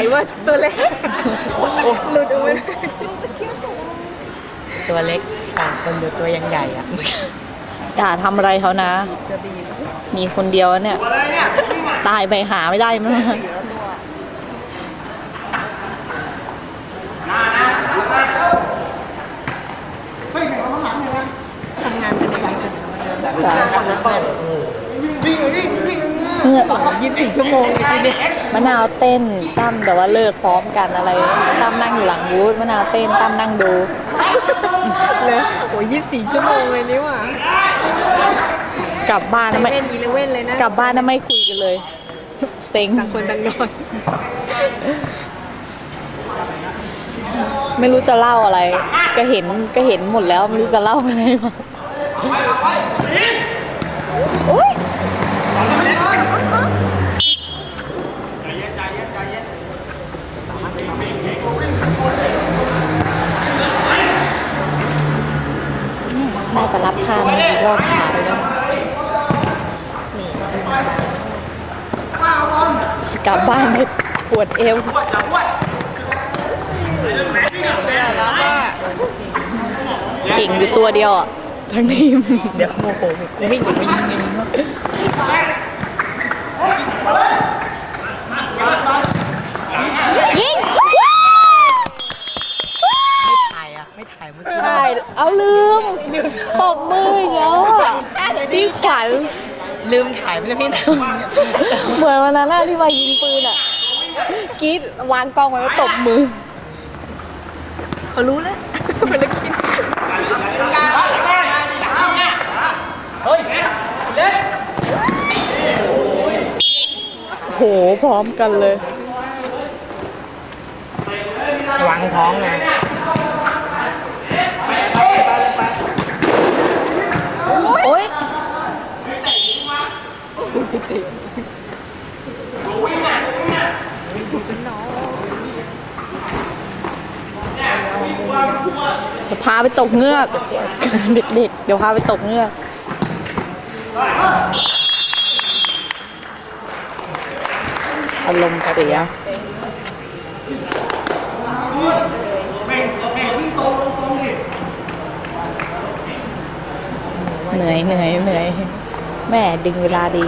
สัยว่าตัวเล็กหลุดออกมาตัวเล็กสองคนอยู่ตัวยังใหญ่อะอย่าทำอะไรเขานะ มีคนเดียวเนี่ย ตายไปหาไม่ได้มั้งทำงานกันใน การยี่สิบสี่ชั่วโมงจริงๆมะนาวเต้นตั้มแต่ว่าเลิกพร้อมกันอะไรตั้มนั่งอยู่หลังบูธมะนาวเต้นตั้มนั่งดูเลยโอ้ยยี่สิบสี่ชั่วโมงเลยนี่หว่ากลับบ้านนะไม่เล่นอีเลเว่นเลยนะกลับบ้านนะไม่คุยกันเลยเซ็งต่างคนต่างนอนไม่รู้จะเล่าอะไร ก็เห็นก็เห็นหมดแล้วไม่รู้จะเล่าอะไรมาโอ๊ย น่าจะรับผ้ามาอีกรอบขาไปแลยนะกลับบ้านไปปวดเอวเก่งอยู่ตัวเดียวอะทั้งทีมเดี๋ยวโมโหกูวิ่งอยู่ไปยิงเองว่า ยิง ไม่ถ่ายอะไม่ถ่ายเมื่อกี้ ใช่เอาลืมตบมืออีกแล้วอะพี่ขวัญ ลืมถ่ายไม่ใช่พี่นะ เหมือนวันนั้นอะที่ มายิงปืนอะกรีดวางกล้องไว้แล้วตบมือเขารู้แล้วมันเลยคิดโหพร้อมกันเลยวางท้องไงโอ๊ย เดี๋ยวพาไปตกเงือก เด็กๆ เดี๋ยวพาไปตกเงือก อารมณ์เสียเหนื่อยเหนื่อยเหนื่อยแม่ดึงเวลาดี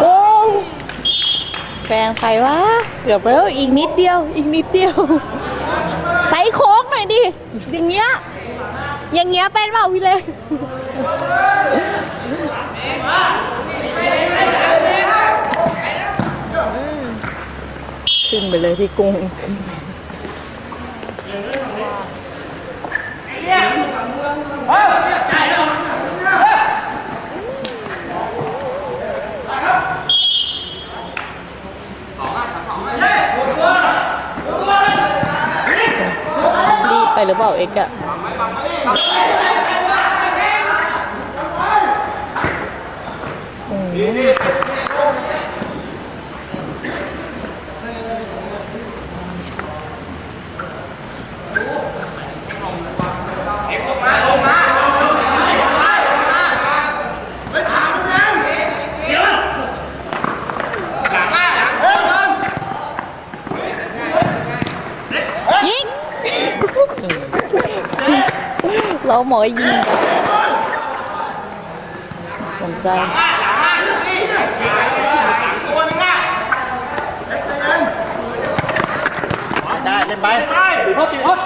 โอ้แฟนใค รวะเกือบแล้วอีกนิดเดียว อีกนิดเดียวใส่โค้กหน่อยดิอย่างเงี้ยอย่างเงี้ยเป็นเปล่าพี่เล็กขึ้นไปเลยพี่กุ้งรีบไป ปหรือเปล่าเอ็กอะอืมยิง เราหม อยิงสนใจได้เล่นไปพดพด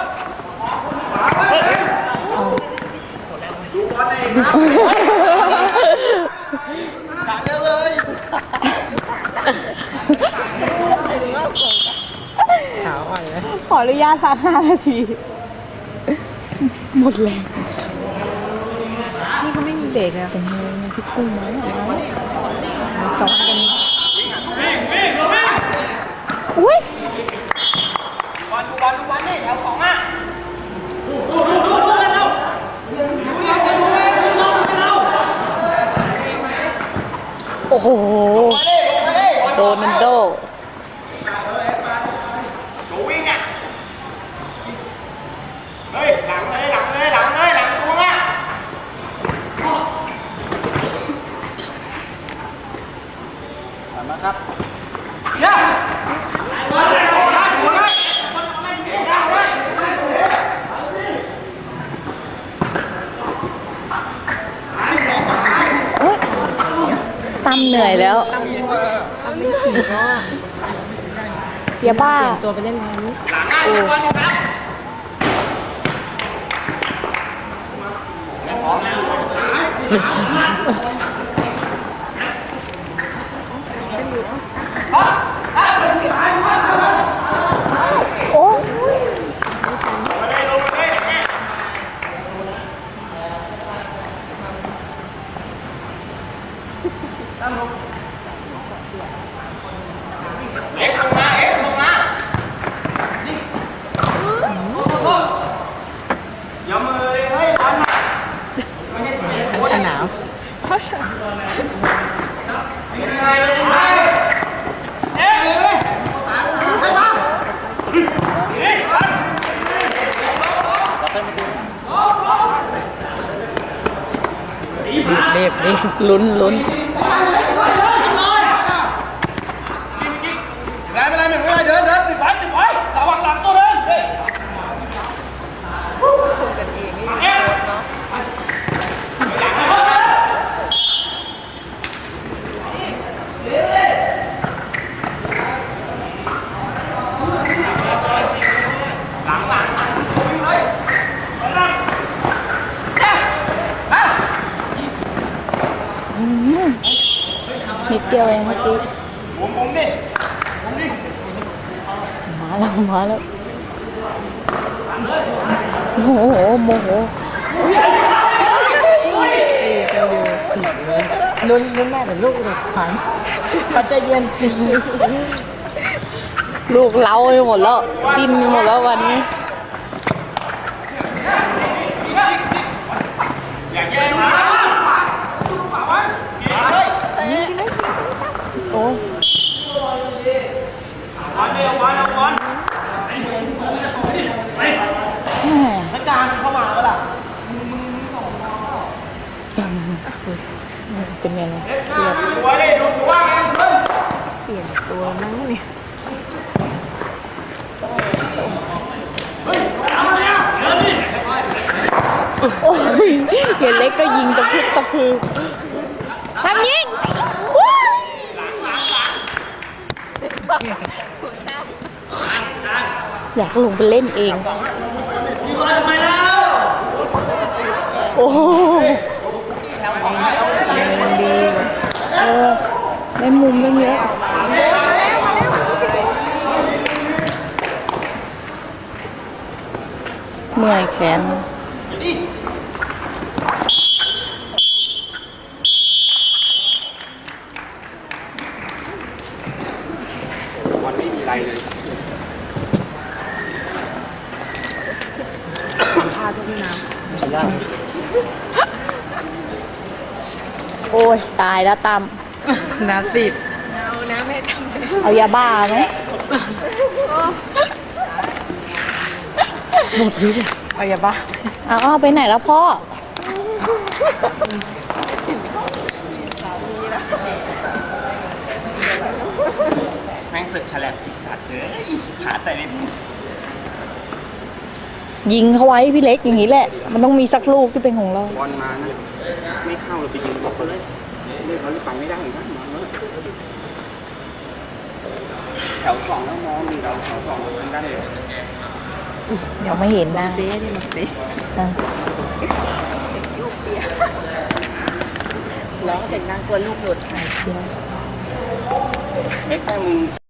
ขออนเลยขอออนุญาตพักห้านาที หมดแรงนี่ เขาไม่มีเบรกเลยอะเป็นไงพี่กุ้งมาแล้วมาซ้อมกันอุ้ยบอลดูบอลดูบอลนี่แถวสองอะ โอ้โหโรนัลโด ดูวิ่งอะเฮ้ยหลังเลยหลังเลยหลังเลยหลังตัวอะมาครับเนี่ย เอ้ย ตั้มเหนื่อยแล้วตั้มไม่ฉี่เพราะว่าอย่าบ้าตัวไปเล่นน้ำโอ้ไม่พร้อมแล้ว โอ้ย เอ็กซ์ลงมาเอ็กซ์ลงมาอย่ามือเลยเฮ้ยบอลมา สนาม ยังไงยังไงเอ๊ะเลยไปมา เรีบรีบลุ้นลุ้น ไม่เป็นไรไม่เป็นไรเดินเดินติดไว้ติดไว้ระวังหลังตัวเดินเฮ้ย กันเองไม่มีโค้ชเนาะ นิดเดียวเองเมื่อกี้ มุมมุมดิ มา แล้วมาแล้วโอ้โหโมโหลุ้นลุ้นแม่เป็นลูกเด็กขันเขาจะเย็นลูกเล้าไปหมดแล้วดินหมดแล้ววันนี้โอ้ บอลเดียวบอลเอาบอล แม่ นักการเข้ามาเปล่า เป็นไงล่ะ ดูตัวดิดูตัวไงเฮ้ย เปลี่ยนตัวมั้งเนี่ย โอ้ย เห็นเล็กก็ยิงตะพึดตะพือทำยิงอยากลงไปเล่นเองมีบอลทำไมแล้วโอ้โหเออได้มุมตั้งเยอะเมื่อยแขนไม่มีอะไรเลย พาตัวพี่น้โอ้ย ตายแล้วตามำน้ำสิเอาน้ำไม่ทำเลยเอายาบ้าไหมเอาอย่าบ้าเอาเอาไปไหนแล้วพ่อ แม่งสึกฉลับอีสัตว์เลยขาแต่ใน ยิงเขาไว้พี่เล็กอย่างนี้แหละ มันต้องมีสักลูกที่เป็นของเรา บอลมานะ ไม่เข้าเราไปยิงบล็อกเขาเลยไม่เขาไปไม่ได้เหมือนกันมาแล้วแถวสองแล้วมองนี่เราแถวสองเราทำได้เลยเดี๋ยวไม่เห็นหน้าเต้นี่มันเต้อะลูกเปียร้องเสียงดังกลัวลูกหลุดเอ็กซ์แม่งมึง